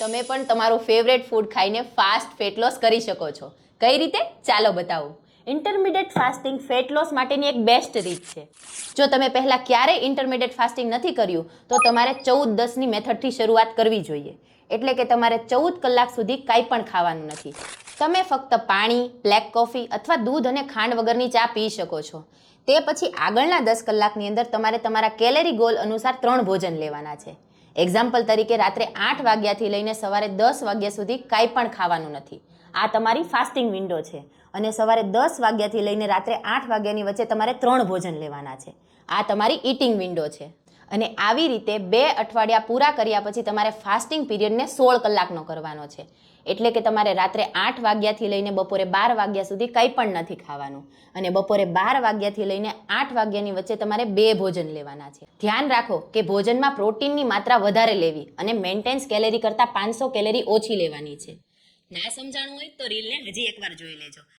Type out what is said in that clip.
તમે પણ તમારું ફેવરેટ ફૂડ ખાઈને ફાસ્ટ ફેટ લોસ કરી શકો છો. કઈ રીતે? ચાલો બતાવું. ઇન્ટરમીડિયેટ ફાસ્ટિંગ ફેટ લોસ માટેની એક બેસ્ટ રીત છે. જો તમે પહેલાં ક્યારેય ઇન્ટરમીડિયેટ ફાસ્ટિંગ નથી કર્યું, તો તમારે ચૌદ દસની મેથડથી શરૂઆત કરવી જોઈએ. એટલે કે તમારે ચૌદ કલાક સુધી કાંઈ પણ ખાવાનું નથી. તમે ફક્ત પાણી બ્લેક કોફી અથવા દૂધ અને ખાંડ વગરની ચા પી શકો છો. તે પછી આગળના દસ કલાકની અંદર તમારે તમારા કેલેરી ગોલ અનુસાર ત્રણ ભોજન લેવાના છે. એક્ઝામ્પલ તરીકે રાત્રે આઠ વાગ્યાથી લઈને સવારે દસ વાગ્યા સુધી કાંઈ પણ ખાવાનું નથી. આ તમારી ફાસ્ટિંગ વિન્ડો છે. અને સવારે દસ વાગ્યાથી લઈને રાત્રે આઠ વાગ્યાની વચ્ચે તમારે ત્રણ ભોજન લેવાના છે. આ તમારી ઇટિંગ વિન્ડો છે. અને આવી રીતે બે અઠવાડિયા પૂરા કર્યા પછી તમારે ફાસ્ટિંગ પીરિયડને સોળ કલાકનો કરવાનો છે. એટલે કે તમારે રાત્રે આઠ વાગ્યાથી લઈને બપોરે બાર વાગ્યા સુધી કંઈ પણ નથી ખાવાનું. અને બપોરે બાર વાગ્યાથી લઈને આઠ વાગ્યાની વચ્ચે તમારે બે ભોજન લેવાના છે. ધ્યાન રાખો કે ભોજનમાં પ્રોટીનની માત્રા વધારે લેવી અને મેન્ટેન્સ કેલેરી કરતાં પાંચસો કેલેરી ઓછી લેવાની છે. ના સમજાણું હોય તો રીલને હજી એકવાર જોઈ લેજો.